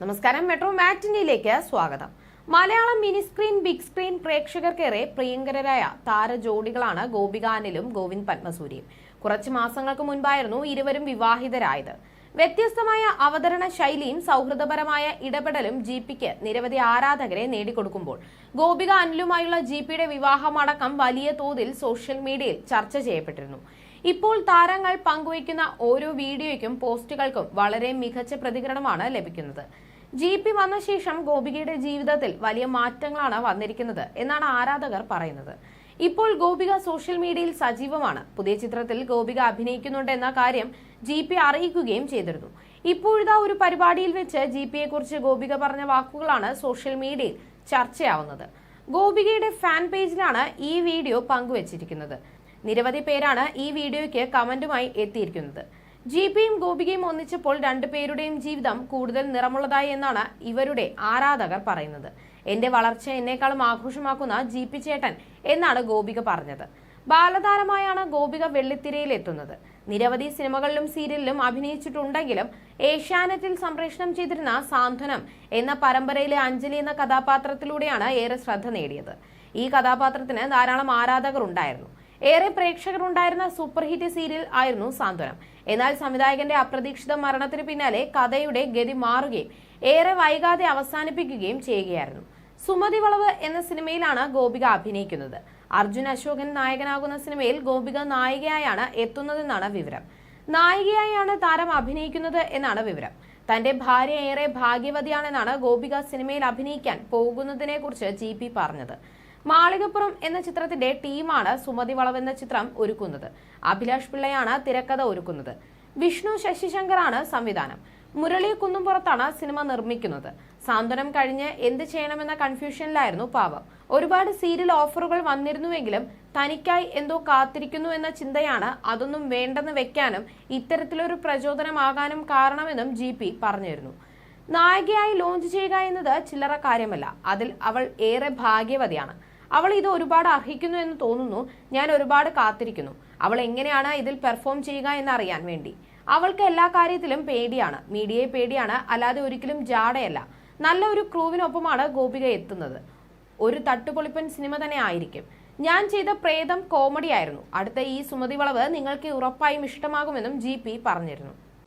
നമസ്കാരം. മെട്രോ മാറ്റിനിയിലേക്ക് സ്വാഗതം. Malayalam mini screen big screen പ്രേക്ഷകർക്കേറെ പ്രിയങ്കരരായ താരജോഡികളാണ് ഗോപിക അനിലും ഗോവിന്ദ് പത്മസൂരിയും. കുറച്ച് മാസങ്ങൾക്ക് മുൻപായിരുന്നു ഇരുവരും വിവാഹിതരായത്. വ്യത്യസ്തമായ അവതരണ ശൈലിയും സൗഹൃദപരമായ ഇടപെടലും ജി പിക്ക് നിരവധി ആരാധകരെ നേടിക്കൊടുക്കുമ്പോൾ ഗോപിക അനിലുമായുള്ള ജി പിയുടെ വിവാഹമടക്കം വലിയ തോതിൽ സോഷ്യൽ മീഡിയയിൽ ചർച്ച ചെയ്യപ്പെട്ടിരുന്നു. ഇപ്പോൾ താരങ്ങൾ പങ്കുവയ്ക്കുന്ന ഓരോ വീഡിയോയ്ക്കും പോസ്റ്റുകൾക്കും വളരെ മികച്ച പ്രതികരണമാണ് ലഭിക്കുന്നത്. ജി പി വന്ന ശേഷം ഗോപികയുടെ ജീവിതത്തിൽ വലിയ മാറ്റങ്ങളാണ് വന്നിരിക്കുന്നത് എന്നാണ് ആരാധകർ പറയുന്നത്. ഇപ്പോൾ ഗോപിക സോഷ്യൽ മീഡിയയിൽ സജീവമാണ്. പുതിയ ചിത്രത്തിൽ ഗോപിക അഭിനയിക്കുന്നുണ്ട് എന്ന കാര്യം ജി പി അറിയിക്കുകയും ചെയ്തിരുന്നു. ഇപ്പോഴിതാ ഒരു പരിപാടിയിൽ വെച്ച് ജി പിയെ കുറിച്ച് ഗോപിക പറഞ്ഞ വാക്കുകളാണ് സോഷ്യൽ മീഡിയയിൽ ചർച്ചയാവുന്നത്. ഗോപികയുടെ ഫാൻ പേജിലാണ് ഈ വീഡിയോ പങ്കുവച്ചിരിക്കുന്നത്. നിരവധി പേരാണ് ഈ വീഡിയോയ്ക്ക് കമന്റുമായി എത്തിയിരിക്കുന്നത്. ജിപിയും ഗോപികയും ഒന്നിച്ചപ്പോൾ രണ്ടുപേരുടെയും ജീവിതം കൂടുതൽ നിറമുള്ളതായി എന്നാണ് ഇവരുടെ ആരാധകർ പറയുന്നത്. എന്റെ വളർച്ച എന്നെക്കാളും ആഘോഷമാക്കുന്ന ജി പി ചേട്ടൻ എന്നാണ് ഗോപിക പറഞ്ഞത്. ബാലതാരമായാണ് ഗോപിക വെള്ളിത്തിരയിൽ എത്തുന്നത് നിരവധി സിനിമകളിലും സീരിയലിലും അഭിനയിച്ചിട്ടുണ്ടെങ്കിലും ഏഷ്യാനെറ്റിൽ സംപ്രേഷണം ചെയ്തിരുന്ന സാന്ത്വനം എന്ന പരമ്പരയിലെ അഞ്ജലി എന്ന കഥാപാത്രത്തിലൂടെയാണ് ഏറെ ശ്രദ്ധ നേടിയത്. ഈ കഥാപാത്രത്തിന് ധാരാളം ആരാധകർ ഉണ്ടായിരുന്നു. ഏറെ പ്രേക്ഷകരുണ്ടായിരുന്ന സൂപ്പർ ഹിറ്റ് സീരിയൽ ആയിരുന്നു സാന്ത്വനം. എന്നാൽ സംവിധായകന്റെ അപ്രതീക്ഷിത മരണത്തിന് പിന്നാലെ കഥയുടെ ഗതി മാറുകയും ഏറെ വൈകാതെ അവസാനിപ്പിക്കുകയും ചെയ്യുകയായിരുന്നു. സുമതി വളവ് എന്ന സിനിമയിലാണ് ഗോപിക അഭിനയിക്കുന്നത്. അർജുൻ അശോകൻ നായകനാകുന്ന സിനിമയിൽ ഗോപിക നായികയായാണ് എത്തുന്നതെന്നാണ് വിവരം. നായികയായാണ് താരം അഭിനയിക്കുന്നത് എന്നാണ് വിവരം. തന്റെ ഭാര്യ ഏറെ ഭാഗ്യവതിയാണെന്നാണ് ഗോപിക സിനിമയിൽ അഭിനയിക്കാൻ പോകുന്നതിനെ കുറിച്ച് ജി പറഞ്ഞത്. മാളികപ്പുറം എന്ന ചിത്രത്തിന്റെ ടീമാണ് സുമതി എന്ന ചിത്രം ഒരുക്കുന്നത്. അഭിലാഷ് പിള്ളയാണ് തിരക്കഥ ഒരുക്കുന്നത്. വിഷ്ണു ശശിശങ്കറാണ് സംവിധാനം. മുരളി കുന്നുംപുറത്താണ് സിനിമ നിർമ്മിക്കുന്നത്. സാന്ത്വനം കഴിഞ്ഞ് എന്ത് ചെയ്യണമെന്ന കൺഫ്യൂഷനിലായിരുന്നു പാവം. ഒരുപാട് സീരിയൽ ഓഫറുകൾ വന്നിരുന്നുവെങ്കിലും തനിക്കായി എന്തോ കാത്തിരിക്കുന്നു എന്ന ചിന്തയാണ് അതൊന്നും വേണ്ടെന്ന് വെക്കാനും ഇത്തരത്തിലൊരു പ്രചോദനമാകാനും കാരണമെന്നും ജി പി പറഞ്ഞിരുന്നു. നായികയായി ലോഞ്ച് ചെയ്യുക എന്നത് ചില്ലറ കാര്യമല്ല. അതിൽ അവൾ ഏറെ ഭാഗ്യവതിയാണ്. അവൾ ഇത് ഒരുപാട് അർഹിക്കുന്നു എന്ന് തോന്നുന്നു. ഞാൻ ഒരുപാട് കാത്തിരിക്കുന്നു. അവൾ എങ്ങനെയാണ് ഇതിൽ പെർഫോം ചെയ്യുക എന്നറിയാൻ വേണ്ടി. അവൾക്ക് എല്ലാ കാര്യത്തിലും പേടിയാണ്. മീഡിയയെ പേടിയാണ്. അല്ലാതെ ഒരിക്കലും ജാടയല്ല നല്ല ഒരു ക്രൂവിനൊപ്പമാണ് ഗോപിക എത്തുന്നത്. ഒരു തട്ടുപൊളിപ്പൻ സിനിമ തന്നെ ആയിരിക്കും. ഞാൻ ചെയ്ത പ്രേതം കോമഡി ആയിരുന്നു. അടുത്ത ഈ സുമതി വളവ് നിങ്ങൾക്ക് ഉറപ്പായും ഇഷ്ടമാകുമെന്നും ജി പറഞ്ഞിരുന്നു.